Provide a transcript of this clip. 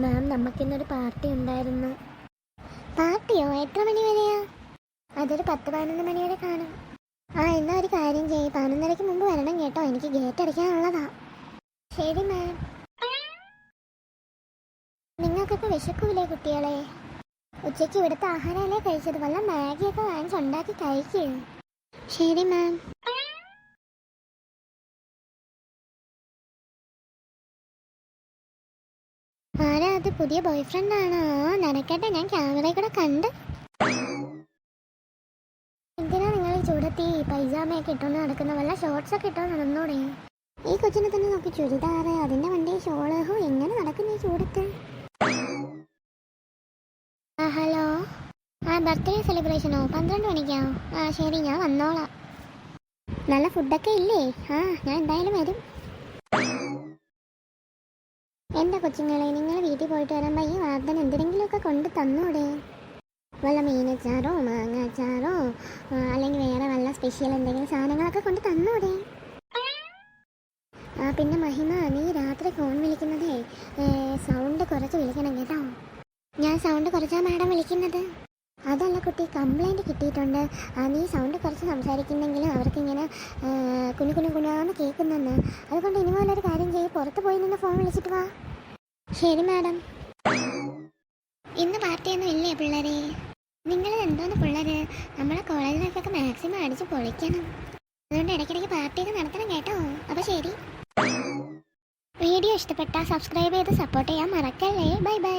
മാം നമുക്ക് ഇന്നൊരു പാർട്ടി ഉണ്ടായിരുന്നു. പാർട്ടിയോ? എത്ര മണി വരെയാ അതൊരു പത്ത് പതിനൊന്ന് മണി വരെ കാണും. ആ എന്നാ ഒരു കാര്യം ചെയ്യ്. പതിനൊന്നരയ്ക്ക് മുമ്പ് വരണം കേട്ടോ. എനിക്ക് ഗേറ്റ് അടിക്കാനുള്ളതാ ശരി മാം. നിങ്ങൾക്കൊക്കെ വിശക്കൂലേ കുട്ടികളെ? ഉച്ചയ്ക്ക് ഇവിടുത്തെ ആഹാരമല്ലേ കഴിച്ചത്? വല്ല മാഗിയൊക്കെ വാങ്ങിച്ച് ഉണ്ടാക്കി കഴിക്കൂ. ശരി മാം. ആരാ അത്? പുതിയ ബോയ് ഫ്രണ്ട് ആണോ? നനക്കട്ടെ ഞാൻ ക്യാമറയിൽ കൂടെ കണ്ട്. എന്തിനാ നിങ്ങൾ ചൂടത്തി? പൈജാമയൊക്കെ ഇട്ടോന്ന് നടക്കുന്ന വല്ല ഷോർട്സ് ഒക്കെ ഇട്ടോ നടന്നോടെ? ഈ കൊച്ചിനെ തന്നെ നോക്കി ചുരിദാറ് അതിന്റെ വണ്ടി ഷോൾ. ഹോ എങ്ങനെ നടക്കുന്ന ഈ ചൂടത്ത്? ആ ഹലോ. ആ ബർത്ത്ഡേ സെലിബ്രേഷനോ പന്ത്രണ്ട് മണിക്കോ? ആ ശരി ഞാൻ വന്നോളാം. നല്ല ഫുഡൊക്കെ ഇല്ലേ? ആ ഞാൻ എന്തായാലും വരും. എന്റെ കൊച്ചുങ്ങളെ? നിങ്ങൾ വീട്ടിൽ പോയിട്ട് വരുമ്പോൾ ഈ വാർത്തൻ എന്തെങ്കിലുമൊക്കെ കൊണ്ട് തന്നൂടെ? വല്ല മീനച്ചാറോ മാങ്ങാച്ചാറോ അല്ലെങ്കിൽ വേറെ വല്ല സ്പെഷ്യൽ എന്തെങ്കിലും സാധനങ്ങളൊക്കെ കൊണ്ട് തന്നൂടെ? ആ പിന്നെ മഹിമ നീ രാത്രി ഫോൺ വിളിക്കുന്നതേ സൗണ്ട് കുറച്ച് വിളിക്കണം കേട്ടോ. ഞാൻ സൗണ്ട് കുറച്ചാ മാഡം വിളിക്കുന്നത്. അതല്ല കുട്ടി കംപ്ലൈന്റ് കിട്ടിയിട്ടുണ്ട്. ആ, നീ സൗണ്ട് കുറച്ച് സംസാരിക്കുന്നെങ്കിലും അവർക്കിങ്ങനെ കുഞ്ഞു കുനു കുനാന്ന് കേൾക്കുന്നെന്ന്. അതുകൊണ്ട് ഇനി മുതലൊരു കാര്യം ചെയ്യും പുറത്ത് പോയി നിന്ന് ഫോൺ വിളിച്ചിട്ട് വാ. ശരി മാഡം. ഇന്ന് പാർട്ടിയൊന്നും ഇല്ലേ പിള്ളേരെ? നിങ്ങൾ എന്തോന്ന് പിള്ളേര്? നമ്മളെ കോളേജ് ലൈഫൊക്കെ മാക്സിമം അടിച്ച് പൊളിക്കണം. അതുകൊണ്ട് ഇടയ്ക്കിടയ്ക്ക് പാർട്ടിയൊക്കെ നടത്തണം കേട്ടോ. അപ്പോൾ ശരി. വീഡിയോ ഇഷ്ടപ്പെട്ടാൽ സബ്സ്ക്രൈബ് ചെയ്ത് സപ്പോർട്ട് ചെയ്യാൻ മറക്കല്ലേ. Bye bye